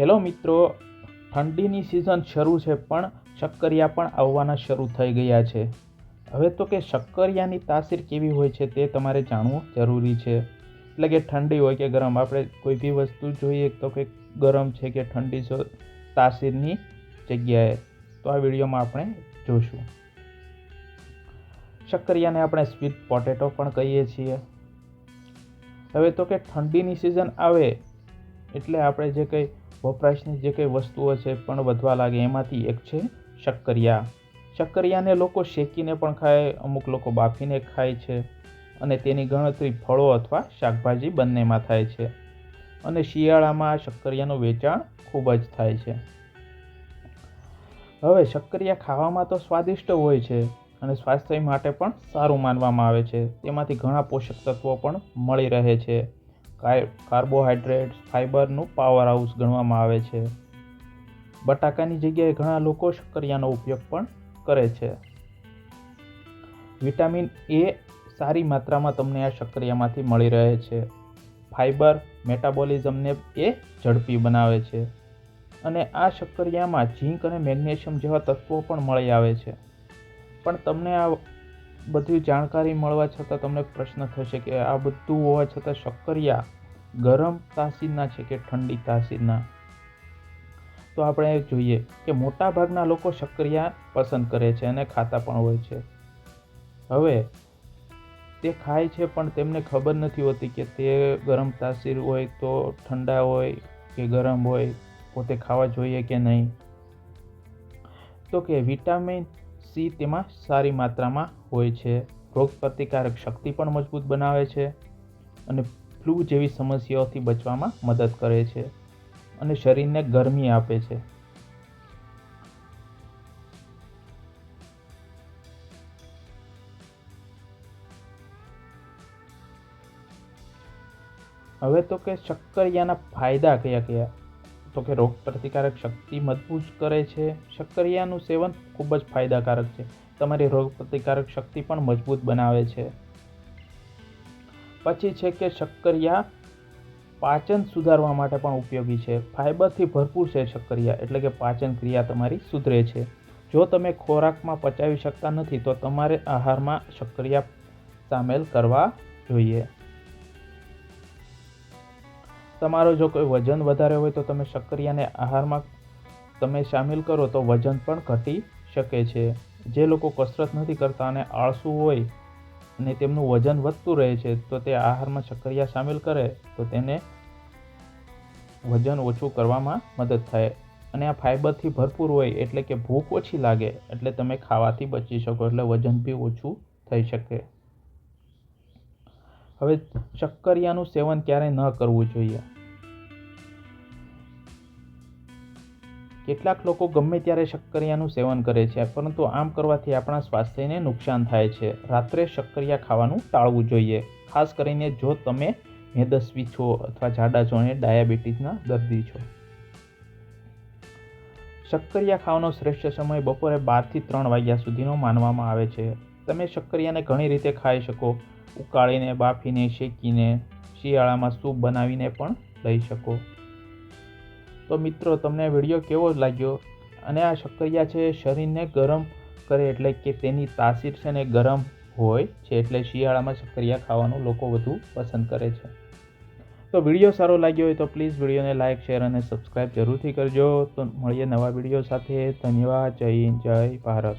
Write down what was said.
Hello મિત્રો, ઠંડીની season શરૂ છે પણ શક્કરિયા પણ આવવાના શરૂ થઈ ગયા છે. હવે તો કે શક્કરિયાની તાસીર કેવી હોય છે તે તમારે જાણવું જરૂરી છે. એટલે કે ઠંડી હોય કે ગરમ, આપણે કોઈ બી વસ્તુ જોઈએ તો કે ગરમ છે કે ઠંડી તાસીરની જગ્યાએ. તો આ વિડીયોમાં આપણે જોશું. શક્કરિયાને આપણે સ્વીટ પોટેટો પણ કહીએ છીએ. હવે તો કે ઠંડીની સિઝન આવે, એટલે આપણે જે કંઈ વપરાશની જે કંઈ વસ્તુઓ છે પણ વધવા લાગે, એમાંથી એક છે શક્કરિયા. શક્કરિયાને લોકો શેકીને પણ ખાય, અમુક લોકો બાફીને ખાય છે અને તેની ગણતરી ફળો અથવા શાકભાજી બંનેમાં થાય છે. અને શિયાળામાં શક્કરિયાનું વેચાણ ખૂબ જ થાય છે. હવે શક્કરિયા ખાવામાં તો સ્વાદિષ્ટ હોય છે અને સ્વાસ્થ્ય માટે પણ સારું માનવામાં આવે છે. તેમાંથી ઘણા પોષક તત્વો પણ મળી રહે છે. કાર્બોહાઈડ્રેટ્સ ફાઇબરનું પાવર હાઉસ ગણવામાં આવે છે. બટાકાની જગ્યાએ ઘણા લોકો શક્કરિયાનો ઉપયોગ પણ કરે છે. વિટામિન એ સારી માત્રામાં તમને આ શક્કરિયામાંથી મળી રહે છે. ફાઇબર મેટાબોલિઝમને એ ઝડપી બનાવે છે. અને આ શક્કરિયામાં ઝીંક અને મેગ્નેશિયમ જેવા તત્વો પણ મળી આવે છે. પણ તમને આ બધી જાણકારી મળવા છતાં તમને પ્રશ્ન થશે કે આ બધું હોવા છતાં શક્કરિયા ગરમ તાસીરના છે કે ઠંડી તાસીરના? તો આપણે જોઈએ કે મોટાભાગના લોકો શક્કરિયા પસંદ કરે છે અને ખાતા પણ હોય છે. હવે, તે ખાય છે પણ તેમને ખબર નથી હોતી કે તે ગરમ તાસીર હોય તો ઠંડા હોય કે ગરમ હોય, પોતે ખાવા જોઈએ કે નહીં? તો કે વિટામિન સી તેમાં સારી માત્રામાં હોય છે. રોગ પ્રતિકારક શક્તિ પણ મજબૂત બનાવે છે અને ફ્લૂ જેવી સમસ્યાઓથી બચવામાં મદદ કરે છે અને શરીરને ગરમી આપે છે. હવે તો કે શક્કરિયાના ફાયદા કયા કયા? તો કે રોગ પ્રતિકારક શક્તિ મજબૂત કરે છે. શક્કરિયાનું સેવન ખૂબ જ ફાયદાકારક છે. તમારી રોગ પ્રતિકારક શક્તિ પણ મજબૂત બનાવે છે. પછી છે કે શક્કરિયા પાચન સુધારવા માટે પણ ઉપયોગી છે. ફાઇબરથી ભરપૂર છે શક્કરિયા, એટલે કે પાચન ક્રિયા તમારી સુધરે છે. જો તમે ખોરાકમાં પચાવી શકતા નથી, તો તમારે આહારમાં શક્કરિયા સામેલ કરવા જોઈએ. તમારો જો કોઈ વજન વધારે હોય તો તમે શક્કરિયાને આહારમાં તમે સામેલ કરો તો વજન પણ ઘટી શકે છે. જે લોકો કસરત નથી કરતા અને આળસુ હોય અને તેમનું વજન વધતું રહે છે, તો તે આહારમાં શક્કરિયા સામેલ કરે તો તેને વજન ઓછું કરવામાં મદદ થાય. અને આ ફાઇબરથી ભરપૂર હોય એટલે કે ભૂખ ઓછી લાગે એટલે તમે ખાવાથી બચી શકો, એટલે વજન બી ઓછું થઈ શકે. હવે શક્કરિયાનું સેવન ક્યારેય ન કરવું જોઈએ? કેટલાક લોકો ગમે ત્યારે શક્કરિયાનું સેવન કરે છે, પરંતુ આમ કરવાથી આપણા સ્વાસ્થ્યને નુકસાન થાય છે. રાત્રે શક્કરિયા ખાવાનું ટાળવું જોઈએ, ખાસ કરીને જો તમે મેદસ્વી છો અથવા જાડા છો અને ડાયાબિટીસના દર્દી છો. શક્કરિયા ખાવાનો શ્રેષ્ઠ સમય બપોરે બારથી ત્રણ વાગ્યા સુધીનો માનવામાં આવે છે. તમે શક્કરિયાને ઘણી રીતે ખાઈ શકો ઉકાળીને, બાફીને, શેકીને, શિયાળામાં સૂપ બનાવીને પણ લઈ શકો. તો મિત્રો, તમને વીડિયો કેવો લાગ્યો? અને આ શક્કરિયા છે શરીરને ગરમ કરે એટલે કે તેની તાસીર છે ને ગરમ હોય છે એટલે શિયાળામાં શક્કરિયા ખાવાનું લોકો વધુ પસંદ કરે છે. તો વીડિયો સારો લાગ્યો હોય તો પ્લીઝ વિડીયોને લાઇક શેર અને સબસ્ક્રાઈબ જરૂરથી કરજો. તો મળીએ નવા વીડિયો સાથે. ધન્યવાદ. જય હિન્દ, જય ભારત.